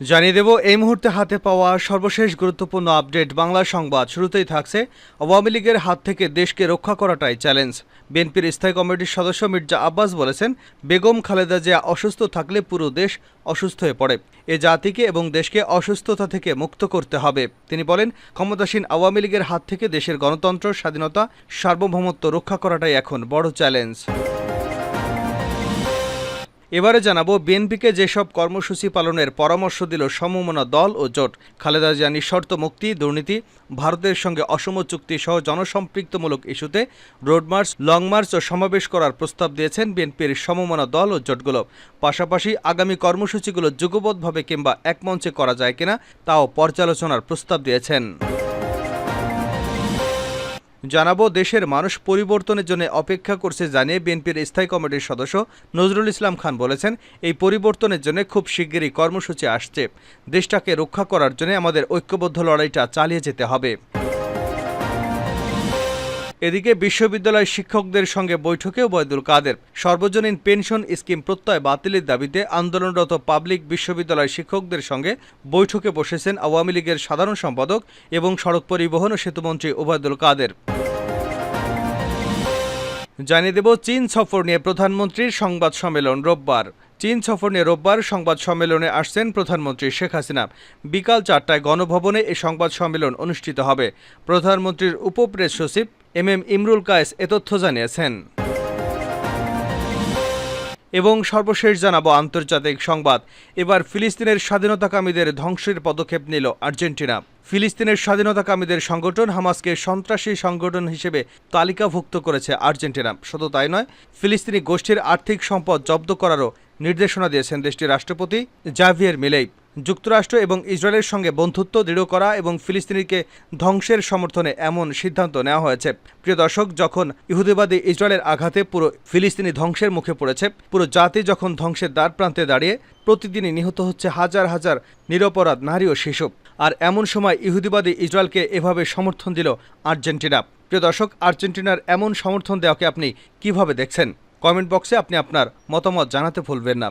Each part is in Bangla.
জানিয়ে দেব, এই মুহূর্তে হাতে পাওয়া সর্বশেষ গুরুত্বপূর্ণ আপডেট বাংলা সংবাদ। শুরুতেই থাকছে আওয়ামী লীগের হাত থেকে দেশকে রক্ষা করাটাই চ্যালেঞ্জ। বিএনপির স্থায়ী কমিটির সদস্য মির্জা আব্বাস বলেছেন, বেগম খালেদা জিয়া অসুস্থ থাকলে পুরো দেশ অসুস্থ হয়ে পড়ে। এ জাতিকে এবং দেশকে অসুস্থতা থেকে মুক্ত করতে হবে। তিনি বলেন, ক্ষমতাসীন আওয়ামী লীগের হাত থেকে দেশের গণতন্ত্র, স্বাধীনতা, সার্বভৌমত্ব রক্ষা করাটাই এখন বড় চ্যালেঞ্জ। এবারে জানাব বিএনপিকে যেসব কর্মসূচি পালনের পরামর্শ দিল সমমনা দল ও জোট। খালেদা জিয়া নিঃশর্ত মুক্তি, দুর্নীতি, ভারতের সঙ্গে অসম চুক্তি সহ জনসম্পৃক্তমূলক ইস্যুতে রোড মার্চ, লং মার্চ ও সমাবেশ করার প্রস্তাব দিয়েছেন বিএনপির সমমনা দল ও জোটগুলো। পাশাপাশি আগামী কর্মসূচিগুলো যুগবদ্ধভাবে কিংবা একমঞ্চে করা যায় কিনা, তাও পর্যালোচনার প্রস্তাব দিয়েছেন। জানাব, দেশের মানুষ পরিবর্তনের জন্য অপেক্ষা করছে জানিয়ে বিএনপির স্থায়ী কমিটির সদস্য নজরুল ইসলাম খান বলেছেন, এই পরিবর্তনের জন্য খুব শিগগিরই কর্মসূচি আসছে। দেশটাকে রক্ষা করার জন্য আমাদের ঐক্যবদ্ধ লড়াইটা চালিয়ে যেতে হবে। এদিকে বিশ্ববিদ্যালয় শিক্ষকদের সঙ্গে বৈঠকে ওবায়দুল কাদের। সর্বজনীন পেনশন স্কিম প্রত্যয় বাতিলের দাবিতে আন্দোলনরত পাবলিক বিশ্ববিদ্যালয় শিক্ষকদের সঙ্গে বৈঠকে বসেছেন আওয়ামী লীগের সাধারণ সম্পাদক এবং সড়ক পরিবহন ও সেতুমন্ত্রী ওবায়দুল কাদের। জানিয়ে দেব, চীন সফর নিয়ে প্রধানমন্ত্রীর সংবাদ সম্মেলন রোববার। চীন সফর নিয়ে রোববার সংবাদ সম্মেলনে আসছেন প্রধানমন্ত্রী শেখ হাসিনা। বিকাল চারটায় গণভবনে এই সংবাদ সম্মেলন অনুষ্ঠিত হবে। প্রধানমন্ত্রীর উপপ্রেস সচিব এম এম ইমরুল কায়েস এ তথ্য জানিয়েছেন। এবং সর্বশেষ জানাব আন্তর্জাতিক সংবাদ। এবার ফিলিস্তিনের স্বাধীনতাকামীদের ধ্বংসের পদক্ষেপ নিল আর্জেন্টিনা। ফিলিস্তিনের স্বাধীনতাকামীদের সংগঠন হামাসকে সন্ত্রাসী সংগঠন হিসেবে তালিকাভুক্ত করেছে আর্জেন্টিনা। শুধু তাই নয়, ফিলিস্তিনি গোষ্ঠীর আর্থিক সম্পদ জব্দ করারও নির্দেশনা দিয়েছেন দেশটির রাষ্ট্রপতি জাভিয়ের মিলেই। যুক্তরাষ্ট্র এবং ইসরায়েলের সঙ্গে বন্ধুত্ব দৃঢ় করা এবং ফিলিস্তিনিকে ধ্বংসের সমর্থনে এমন সিদ্ধান্ত নেওয়া হয়েছে। প্রিয় দর্শক, যখন ইহুদিবাদী ইসরায়েলের আঘাতে পুরো ফিলিস্তিনি ধ্বংসের মুখে পড়েছে, পুরো জাতি যখন ধ্বংসের দ্বার প্রান্তে দাঁড়িয়ে, প্রতিদিনই নিহত হচ্ছে হাজার হাজার নিরপরাধ নারী ও শিশু। আর এমন সময় ইহুদিবাদী ইসরায়েলকে এভাবে সমর্থন দিল আর্জেন্টিনা। প্রিয় দর্শক, আর্জেন্টিনার এমন সমর্থন দেওয়াকে আপনি কীভাবে দেখছেন? কমেন্ট বক্সে আপনি আপনার মতামত জানাতে ভুলবেন না।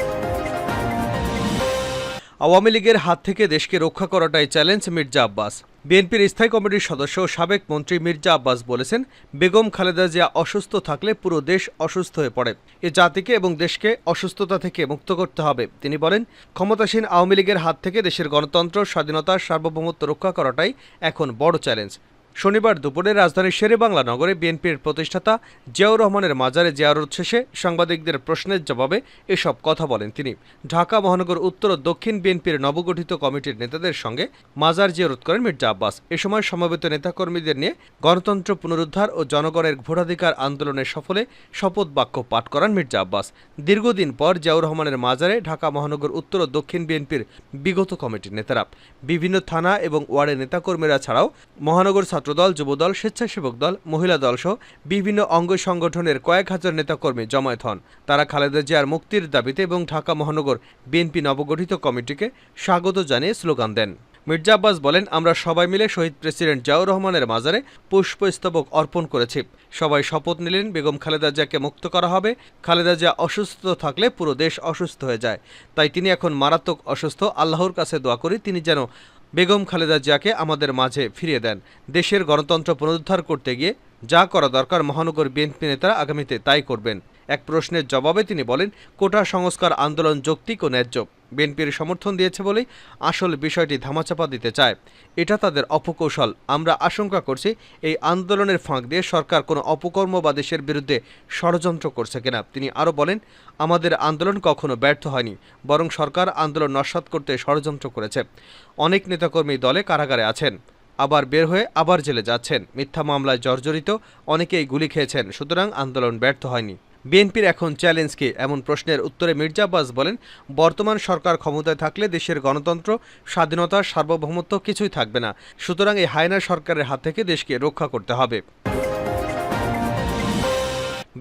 আওয়ামী লীগের হাত থেকে দেশকে রক্ষা করাটাই চ্যালেঞ্জ মির্জা আব্বাস। বিএনপির স্থায়ী কমিটির সদস্য সাবেক মন্ত্রী মির্জা আব্বাস বলেছেন, বেগম খালেদা জিয়া অসুস্থ থাকলে পুরো দেশ অসুস্থ হয়ে পড়ে। এ জাতিকে এবং দেশকে অসুস্থতা থেকে মুক্ত করতে হবে। তিনি বলেন, ক্ষমতাসীন আওয়ামী লীগের হাত থেকে দেশের গণতন্ত্র, স্বাধীনতা, সার্বভৌমত্ব রক্ষা করাটাই এখন বড় চ্যালেঞ্জ। শনিবার দুপুরে রাজধানীর শেরেবাংলা নগরে বিএনপির প্রতিষ্ঠাতা জিয়াউর রহমানের মাজারে জিয়ারত শেষে সাংবাদিকদের প্রশ্নের জবাবে এসব কথা বলেন তিনি। ঢাকা, মহানগর, উত্তর ও দক্ষিণ বিএনপির নবগঠিত কমিটির নেতাদের সঙ্গে মাজার জিয়ারত করেন মির্জা আব্বাস। এ সময় সমবেত নেতাকর্মীদের নিয়ে গণতন্ত্র পুনরুদ্ধার ও জনগণের ভোটাধিকার আন্দোলনের সফলে শপথ বাক্য পাঠ করান মির্জা আব্বাস। দীর্ঘদিন পর জিয়াউর রহমানের মাজারে ঢাকা, মহানগর, উত্তর ও দক্ষিণ বিএনপির বিগত কমিটির নেতারা। বিভিন্ন থানা এবং ওয়ার্ডের নেতাকর্মীরা ছাড়াও মহানগর ছাত্রদল, যুবদল, স্বেচ্ছাসেবক দল, মহিলা দলসহ বিভিন্ন অঙ্গ সংগঠনের কয়েক হাজার নেতাকর্মী জমায়েত হন। তারা খালেদা জিয়ার মুক্তির দাবিতে এবং ঢাকা মহানগর বিএনপি নবগঠিত কমিটিকে স্বাগত জানিয়ে স্লোগান দেন। মির্জা আব্বাস বলেন, আমরা সবাই মিলে শহীদ প্রেসিডেন্ট জিয়াউর রহমানের মাজারে পুষ্পস্তবক অর্পণ করেছি। সবাই শপথ নিলেন, বেগম খালেদা জিয়াকে মুক্ত করা হবে। খালেদা জিয়া অসুস্থ থাকলে পুরো দেশ অসুস্থ হয়ে যায়। তাই তিনি এখন মারাত্মক অসুস্থ। আল্লাহর কাছে দোয়া করি, তিনি যেন বেগম খালেদা জিয়াকে আমাদের মাঝে ফিরিয়ে দেন। দেশের গণতন্ত্র পুনরুদ্ধার করতে গিয়ে যা করা দরকার মহানগর বিএনপি নেতারা আগামীতে তাই করবেন। এক প্রশ্নের জবাবে তিনি বলেন, কোটা সংস্কার আন্দোলন যৌক্তিক ও ন্যায্য। বিএনপির সমর্থন দিয়েছে বলেই আসল বিষয়টি ধামাচাপা দিতে চায়। এটা তাদের অপকৌশল। আমরা আশঙ্কা করছি এই আন্দোলনের ফাঁক দিয়ে সরকার কোনো অপকর্ম বা দেশের বিরুদ্ধে ষড়যন্ত্র করছে কিনা। তিনি আরও বলেন, আমাদের আন্দোলন কখনো ব্যর্থ হয়নি, বরং সরকার আন্দোলন নস্বাত করতে ষড়যন্ত্র করেছে। অনেক নেতাকর্মী দলে কারাগারে আছেন। আবার বের হয়ে আবার জেলে যাচ্ছেন। মিথ্যা মামলায় জর্জরিত, অনেকেই গুলি খেয়েছেন। সুতরাং আন্দোলন ব্যর্থ হয়নি। বিএনপির এখন চ্যালেঞ্জ কি এমন প্রশ্নের উত্তরে মির্জা আব্বাস বলেন, বর্তমান সরকার ক্ষমতায় থাকলে দেশের গণতন্ত্র, স্বাধীনতা, সার্বভৌমত্ব কিছুই থাকবে না। সুতরাং এই হায়না সরকারের হাত থেকে দেশকে রক্ষা করতে হবে।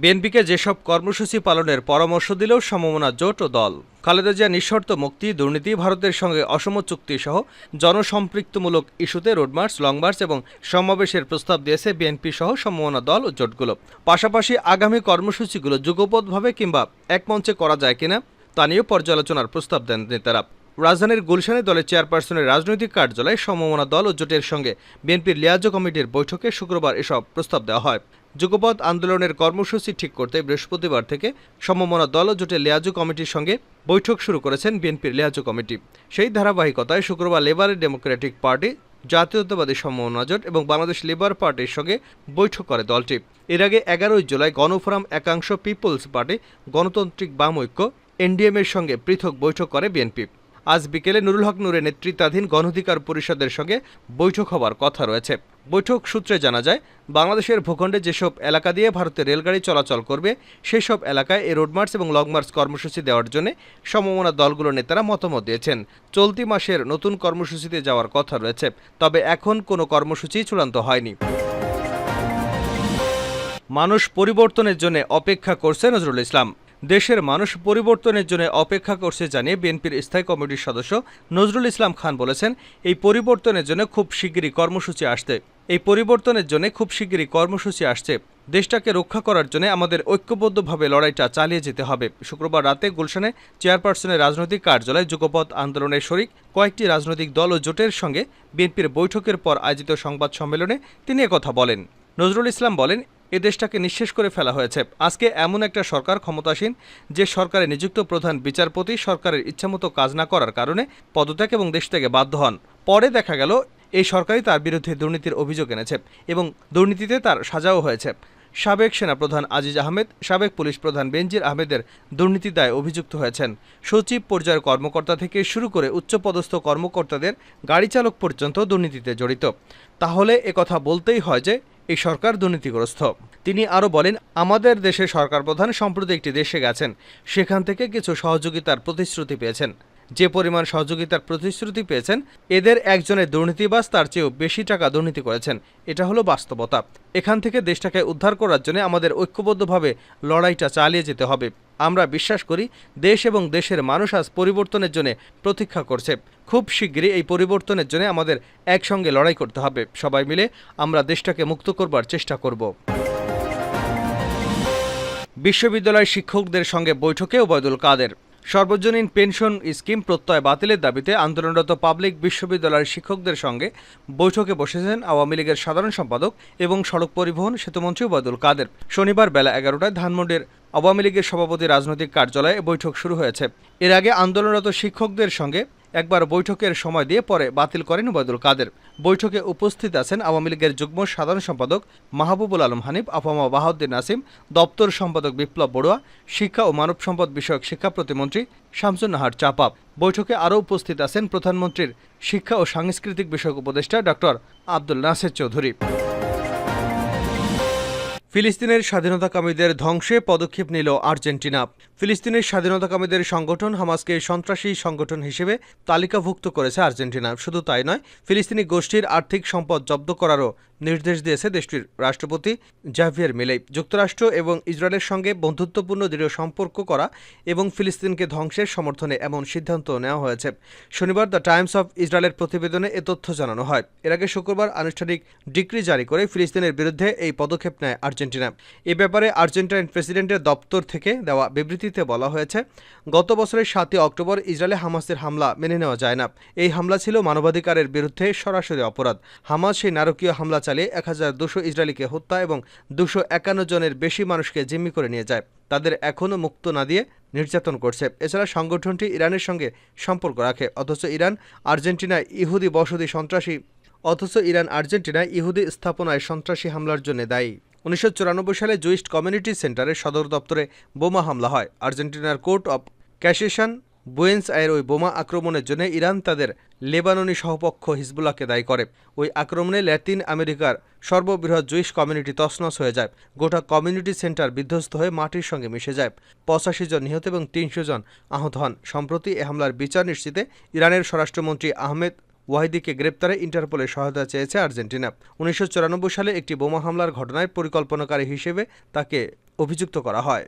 বিএনপিকে যেসব কর্মসূচি পালনের পরামর্শ দিলেও সমমনা জোট ও দল। খালেদা জিয়া নিঃশর্ত মুক্তি, দুর্নীতি, ভারতের সঙ্গে অসম চুক্তি সহ জনসম্পৃক্তমূলক ইস্যুতে রোডমার্চ, লংমার্চ এবং সমাবেশের প্রস্তাব দিয়েছে বিএনপি সহ সমমনা দল ও জোটগুলো। পাশাপাশি আগামী কর্মসূচিগুলো যুগপথভাবে কিংবা এক মঞ্চে করা যায় কিনা, তা নিয়েও পর্যালোচনার প্রস্তাব দেন নেতারা। রাজধানীর গুলশানে দলের চেয়ারপারসনের রাজনৈতিক কার্যালয়ে সমমনা দল ও জোটের সঙ্গে বিএনপির লিয়াজো কমিটির বৈঠকে শুক্রবার এসব প্রস্তাব দেওয়া হয়। যুগপথ আন্দোলনের কর্মসূচি ঠিক করতে বৃহস্পতিবার থেকে সমমনা দল ও জোটের লিয়াজো কমিটির সঙ্গে বৈঠক শুরু করেছেন বিএনপির লিয়াজো কমিটি। সেই ধারাবাহিকতায় শুক্রবার লেবার ডেমোক্রেটিক পার্টি, জাতীয়তাবাদী সমমনা জোট এবং বাংলাদেশ লেবার পার্টির সঙ্গে বৈঠক করে দলটি। এর আগে এগারোই জুলাই গণফোরাম একাংশ পিপলস পার্টি, গণতান্ত্রিক বাম ঐক্য, এনডিএম এর সঙ্গে পৃথক বৈঠক করে বিএনপি। আজ বিকেলে নুরুল হক নূরের নেতৃত্বাধীন গণঅধিকার পরিষদের সঙ্গে বৈঠক হবার কথা রয়েছে। বৈঠক সূত্রে জানা যায়, বাংলাদেশের ভূখণ্ডে যেসব এলাকা দিয়ে ভারতের রেলগাড়ি চলাচল করবে, সেসব এলাকায় এই রোডমার্চ এবং লংমার্চ কর্মসূচি দেওয়ার জন্য সমমনা দলগুলোর নেতারা মতামত দিয়েছেন। চলতি মাসের নতুন কর্মসূচিতে যাওয়ার কথা রয়েছে, তবে এখন কোনো কর্মসূচি চূড়ান্ত হয়নি। মানুষ পরিবর্তনের জন্য অপেক্ষা করছে নজরুল ইসলাম। দেশের মানুষ পরিবর্তনের জন্য অপেক্ষা করছে জানিয়ে বিএনপির স্থায়ী কমিটির সদস্য নজরুল ইসলাম খান বলেছেন, এই পরিবর্তনের জন্য খুব শিগগিরই কর্মসূচি আসছে। এই পরিবর্তনের জন্য খুব শিগগিরই কর্মসূচি আসছে। দেশটাকে রক্ষা করার জন্য আমাদের ঐক্যবদ্ধভাবে লড়াইটা চালিয়ে যেতে হবে। শুক্রবার রাতে গুলশানে চেয়ারপারসনের রাজনৈতিক কার্যালয় যুগপথ আন্দোলনের শরিক কয়েকটি রাজনৈতিক দল ও জোটের সঙ্গে বিএনপির বৈঠকের পর আয়োজিত সংবাদ সম্মেলনে তিনি একথা বলেন। নজরুল ইসলাম বলেন এ দেশটাকে নিঃশেষ করে ফেলা হয়েছে। আজকে এমন একটা সরকার ক্ষমতাসীন, যে সরকারে নিযুক্ত প্রধান বিচারপতি সরকারের ইচ্ছামতো কাজ না করার কারণে পদত্যাগ এবং দেশ থেকে বাধ্য হন। পরে দেখা গেল, এই সরকারই তার বিরুদ্ধে দুর্নীতির অভিযোগ এনেছে এবং দুর্নীতিতে তার সাজাও হয়েছে। সাবেক সেনাপ্রধান আজিজ আহমেদ, সাবেক পুলিশ প্রধান বেনজির আহমেদের দুর্নীতি দায়ে অভিযুক্ত হয়েছেন। সচিব পর্যায়ের কর্মকর্তা থেকে শুরু করে উচ্চপদস্থ কর্মকর্তাদের গাড়ি চালক পর্যন্ত দুর্নীতিতে জড়িত। তাহলে একথা বলতেই হয় যে এই সরকার দুর্নীতিগ্রস্ত। তিনি আরও বলেন, আমাদের দেশের সরকার প্রধান সম্প্রতি একটি দেশে গেছেন। সেখান থেকে কিছু সহযোগিতার প্রতিশ্রুতি পেয়েছেন। যে পরিমাণ সহযোগিতার প্রতিশ্রুতি পেয়েছেন, এদের একজনের দুর্নীতিবাস তার চেয়েও বেশি টাকা দুর্নীতি করেছেন। এটা হলো বাস্তবতা। এখান থেকে দেশটাকে উদ্ধার করার জন্য আমাদের ঐক্যবদ্ধভাবে লড়াইটা চালিয়ে যেতে হবে। আমরা বিশ্বাস করি দেশ এবং দেশের মানুষ আজ পরিবর্তনের জন্য প্রতীক্ষা করছে। খুব শীঘ্রই এই পরিবর্তনের জন্য আমাদের একসঙ্গে লড়াই করতে হবে। সবাই মিলে আমরা দেশটাকে মুক্ত করবার চেষ্টা করব। বিশ্ববিদ্যালয়ের শিক্ষকদের সঙ্গে বৈঠকে ওবায়দুল কাদের। সর্বজনীন পেনশন স্কিম প্রত্যয় বাতিলের দাবিতে আন্দোলনরত পাবলিক বিশ্ববিদ্যালয়ের শিক্ষকদের সঙ্গে বৈঠকে বসেছেন আওয়ামী লীগের সাধারণ সম্পাদক এবং সড়ক পরিবহন সেতুমন্ত্রী ওবায়দুল কাদের। শনিবার বেলা এগারোটায় ধানমন্ডির আওয়ামী লীগের সভাপতি রাজনৈতিক কার্যালয়ে বৈঠক শুরু হয়েছে। এর আগে আন্দোলনরত শিক্ষকদের সঙ্গে একবার বৈঠকের সময় দিয়ে পরে বাতিল করেন ওবায়দুল কাদের। বৈঠকে উপস্থিত আছেন আওয়ামী লীগের যুগ্ম সাধারণ সম্পাদক মাহবুবুল আলম হানিফ, আফামা বাহাউদ্দিন নাসিম, দপ্তর সম্পাদক বিপ্লব বড়ুয়া, শিক্ষা ও মানব সম্পদ বিষয়ক শিক্ষা প্রতিমন্ত্রী শামসুন নাহার চাপাপ বৈঠকে আরও উপস্থিত আছেন প্রধানমন্ত্রীর শিক্ষা ও সাংস্কৃতিক বিষয়ক উপদেষ্টা ডক্টর আব্দুল নাসের চৌধুরী। ফিলিস্তিনের স্বাধীনতাকামীদের ধ্বংসে পদক্ষেপ নিল আর্জেন্টিনা। ফিলিস্তিনের স্বাধীনতাকামীদের সংগঠন হামাসকে সন্ত্রাসী সংগঠন হিসেবে তালিকাভুক্ত করেছে আর্জেন্টিনা। শুধু তাই নয়, ফিলিস্তিনি গোষ্ঠীর আর্থিক সম্পদ জব্দ করারও নির্দেশ দিয়েছে দেশটির রাষ্ট্রপতি জাভিয়ার মিলেই যুক্তরাষ্ট্র এবং ইসরায়েলের সঙ্গে বন্ধুত্বপূর্ণ দৃঢ় সম্পর্ক করা এবং ফিলিস্তিনকে ধ্বংসের সমর্থনে এমন সিদ্ধান্ত নেওয়া হয়েছে। শনিবার দ্য টাইমস অফ ইসরায়েলের প্রতিবেদনে এ তথ্য জানানো হয়। এর আগে শুক্রবার আনুষ্ঠানিক ডিক্রি জারি করে ফিলিস্তিনের বিরুদ্ধে এই পদক্ষেপ নেয় আর্জেন্টিনা। এ ব্যাপারে আর্জেন্টাইন প্রেসিডেন্টের দপ্তর থেকে দেওয়া বিবৃতিতে বলা হয়েছে, গত বছরের সাতই অক্টোবর ইসরায়েলে হামাসের হামলা মেনে নেওয়া যায় না। এই হামলা ছিল মানবাধিকারের বিরুদ্ধে সরাসরি অপরাধ। হামাস সেই নারকীয় হামলা চালিয়ে এক হাজার দুশো ইসরায়েলিকে হত্যা এবং দুশো একান্ন জনের বেশি মানুষকে জিম্মি করে নিয়ে যায়। তাদের এখনও মুক্ত না দিয়ে নির্যাতন করছে। এছাড়া সংগঠনটি ইরানের সঙ্গে সম্পর্ক রাখে। অথচ ইরান আর্জেন্টিনায় ইহুদি বসতি সন্ত্রাসী, অথচ ইরান আর্জেন্টিনায় ইহুদি স্থাপনায় সন্ত্রাসী হামলার জন্য দায়ী। উনিশশো চুরানব্বই সালে জুইস্ট কমিউনিটি সেন্টারের সদর দপ্তরে বোমা হামলা হয়। আর্জেন্টিনার কোর্ট অব ক্যাসেশন বুয়েন্স আয়ের ওই বোমা আক্রমণের জন্য ইরান তাদের লেবাননি সহপক্ষ হিজবুল্লাহকে দায়ী করে। ওই আক্রমণে ল্যাতিন আমেরিকার সর্ববৃহৎ জুইশ কমিউনিটি তছনছ হয়ে যায়। গোটা কমিউনিটি সেন্টার বিধ্বস্ত হয়ে মাটির সঙ্গে মিশে যায়। পঁচাশি জন নিহত এবং তিনশো জন আহত হন। সম্প্রতি এ হামলার বিচার নিশ্চিতে ইরানের স্বরাষ্ট্রমন্ত্রী আহমেদ ওয়াহিদিকে গ্রেপ্তারে ইন্টারপোলের সহায়তা চেয়েছে আর্জেন্টিনা। উনিশশো চুরানব্বই সালে একটি বোমা হামলার ঘটনায় পরিকল্পনাকারী হিসেবে তাকে অভিযুক্ত করা হয়।